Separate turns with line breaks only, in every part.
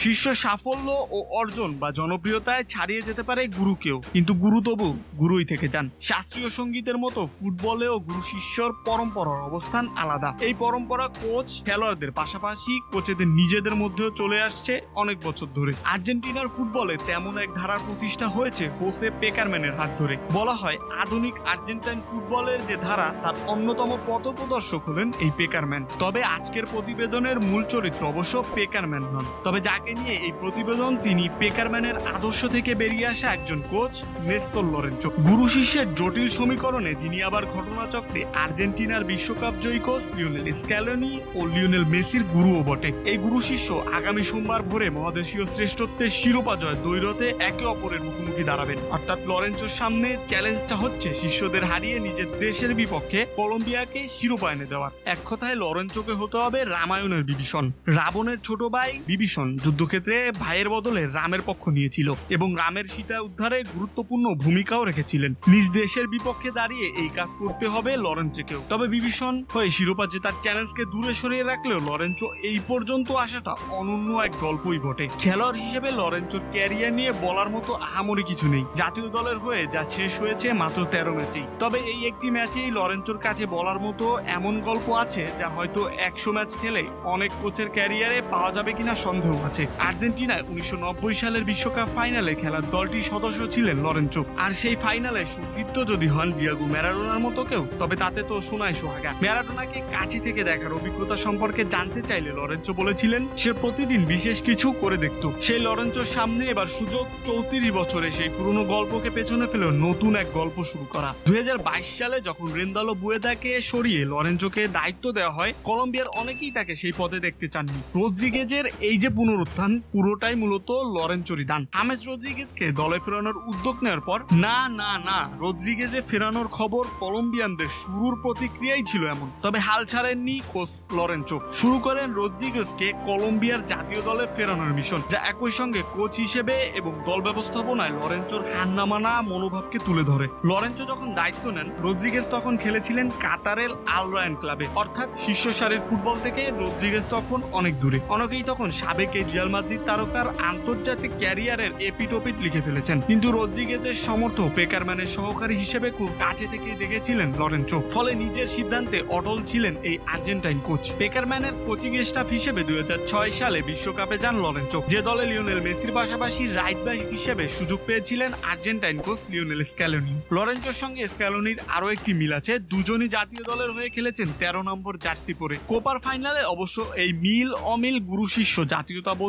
শীর্ষ সাফল্য ও অর্জন বা জনপ্রিয়তায় ছাড়িয়ে যেতে পারে গুরুকেও কিন্তু গুরু তবু গুরুই থেকে যান। শাস্ত্রীয় সঙ্গীতের মতো ফুটবলেও গুরু শিষ্যর পরম্পরার অবস্থান আলাদা। এই পরম্পরা কোচ, খেলোয়াড়দের পাশাপাশি কোচেদের নিজেদের মধ্যেও চলে আসছে অনেক বছর ধরে। আর্জেন্টিনার ফুটবলে তেমন এক ধারার প্রতিষ্ঠা হয়েছে হোসে পেকারম্যানের হাত ধরে। বলা হয়, আধুনিক আর্জেন্টাইন ফুটবলের যে ধারা, তার অন্যতম পথপ্রদর্শক হলেন এই পেকারম্যান। তবে আজকের প্রতিবেদনের মূল চরিত্র অবশ্য পেকারম্যান নন। তবে যাকে নিয়ে এই প্রতিবেদন তিনি পেকারম্যানের আদর্শ থেকে বেরিয়ে আসা একজন কোচ, নেস্তর লরেঞ্চো গুরু শিষ্যের জটিল সমীকরণে যিনি আবার ঘটনাচক্রে আর্জেন্টিনার বিশ্বকাপ জয়ী কোচ লিওনেল স্ক্যালোনি ও লিওনেল মেসির গুরুও বটে। এই গুরু শিষ্য আগামী সোমবার ভোরে মহাদেশীয় শ্রেষ্ঠত্বের শিরোপা জয় দৈরতে একে অপরের মুখোমুখি দাঁড়াবেন। অর্থাৎ লরেঞ্চোর সামনে চ্যালেঞ্জটা হচ্ছে শিষ্যদের হারিয়ে নিজের দেশের বিপক্ষে কলম্বিয়াকে শিরোপা এনে দেওয়ার। এক কথায় লরেঞ্চোকে হতে হবে রামায়ণের বিভীষণ। রাবণের ছোট ভাই বিভীষণ যুদ্ধক্ষেত্রে ভাইয়ের বদলে রামের পক্ষ নিয়েছিল এবং রামের সীতা উদ্ধারে গুরুত্বপূর্ণ ভূমিকাও রেখেছিলেন। নিজ দেশের বিপক্ষে দাঁড়িয়ে এই কাজ করতে হবে লরেঞ্চোকেও তবে বিভীষণ হয়ে শিরোপা যে জেতার চ্যালেঞ্জকে দূরে সরিয়ে রাখলেও লরেঞ্চো এই পর্যন্ত আসাটা অনন্য এক গল্পই বটে। খেলোয়াড় হিসেবে লরেঞ্চোর ক্যারিয়ার নিয়ে বলার মতো আহামরি কিছু নেই। জাতীয় দলের হয়ে যা শেষ হয়েছে মাত্র তেরো ম্যাচেই। তবে এই একটি ম্যাচেই লরেঞ্চোর কাছে বলার মতো এমন গল্প আছে যা হয়তো একশো ম্যাচ খেলে অনেক কোচের ক্যারিয়ারে পাওয়া যাবে কিনা সন্দেহ আছে। আর্জেন্টিনায় উনিশশো নব্বই সালের বিশ্বকাপ ফাইনালে খেলার দলটির সদস্য ছিলেন লরেঞ্চো আর সেই ফাইনালে সতীর্থ যদি হন দিয়াগো ম্যারাডোনার মতো কেউ, তবে তাতে তো শোনায় সোহাগা। ম্যারাডোনাকে কাছে থেকে দেখার অভিজ্ঞতা সম্পর্কে জানতে চাইলে লরেঞ্চো বলেছিলেন, সে প্রতিদিন বিশেষ কিছু করে দেখত। সেই লরেঞ্চোর সামনে এবার সুযোগ চৌত্রিশ বছরে সেই পুরনো গল্পকে পেছনে ফেলে নতুন এক গল্প শুরু করা। দুই হাজার বাইশ সালে যখন রেন্দালো বুয়েদাকে সরিয়ে লরেঞ্চোকে দায়িত্ব দেওয়া হয়, কলম্বিয়ার অনেকেই তাকে সেই পদে দেখতে চাননি। রদ্রিগেজের এই যে পুনরুত্থান পুরোটাই মূলত লরেঞ্চোরই দান হামেস রদ্রিগেজকে দলে ফেরানোর উদ্যোগ নেওয়ার পর, না না না, রদ্রিগেজে ফেরানোর খবর কলম্বিয়ানদের শুরুর প্রতিক্রিয়াই ছিল এমন। তবে হাল ছাড়েননি কোচ লরেঞ্চো শুরু করেন রদ্রিগেজকে কলম্বিয়ার জাতীয় দলে ফেরানোর মিশন, যা একই সঙ্গে কোচ হিসেবে এবং দল ব্যবস্থাপনায় লরেঞ্চোর হান্নামানা মনোভাবকে তুলে ধরে। লরেঞ্চো যখন দায়িত্ব নেন, রদ্রিগেজ তখন খেলেছিলেন কাতারের আলরায়ন ক্লাবে। অর্থাৎ শীর্ষ সারির ফুটবল থেকে রদ্রিগেজ তখন অনেক দূরে। অনেকেই তখন সাবেক রিয়াল মাদ্রিদ তারকার আন্তর্জাতিক ক্যারিয়ারের এপিটোপিট লিখে ফেলেছেন। কিন্তু রদ্রিগেজের সমর্থক পেকারম্যানের সহকারী হিসেবে খুব কাছে থেকে দেখেছিলেন লরেঞ্চো ফলে নিজের সিদ্ধান্তে অটল ছিলেন এই আর্জেন্টাইন কোচ। পেকারম্যানের কোচিং স্টাফ হিসেবে দুই হাজার ছয় সালে বিশ্বকাপে যান লরেঞ্চো যে দলে লিওনেল মেসির পাশাপাশি রাইট ব্যাক হিসেবে সুযোগ পেয়েছিলেন আর্জেন্টাইন কোচ লিওনেল স্ক্যালোনি। লরেঞ্চোর সঙ্গে স্ক্যালোনির আরও একটি মিল আছে। দুজনই জাতীয় দলের হয়ে খেলেছেন তেরো নম্বর জার্সি পরে। কোপার ফাইনালে অবশ্য এই মিল অমিল গুরু শিষ্য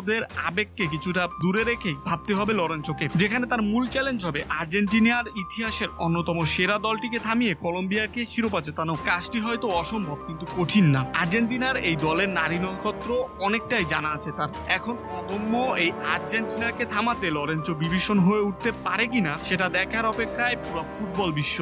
জাতীয়তাবোধের আবেগকে কিছুটা দূরে রেখেই ভাবতে হবে লরেঞ্চোকে যেখানে তার মূল চ্যালেঞ্জ হবে আর্জেন্টিনার ইতিহাসের অন্যতম সেরা দলটিকে থামিয়ে কলম্বিয়াকে শিরোপা জেতানো। কাজটি হয়তো অসম্ভব, কিন্তু কঠিন না। আর্জেন্টিনার এই দলের নারী নক্ষত্র অনেকটাই জানা আছে তার। এখন অদম্য এই আর্জেন্টিনাকে থামাতে লরেঞ্চো বিভীষণ হয়ে উঠতে পারে কিনা, সেটা দেখার অপেক্ষায় পুরো ফুটবল বিশ্ব।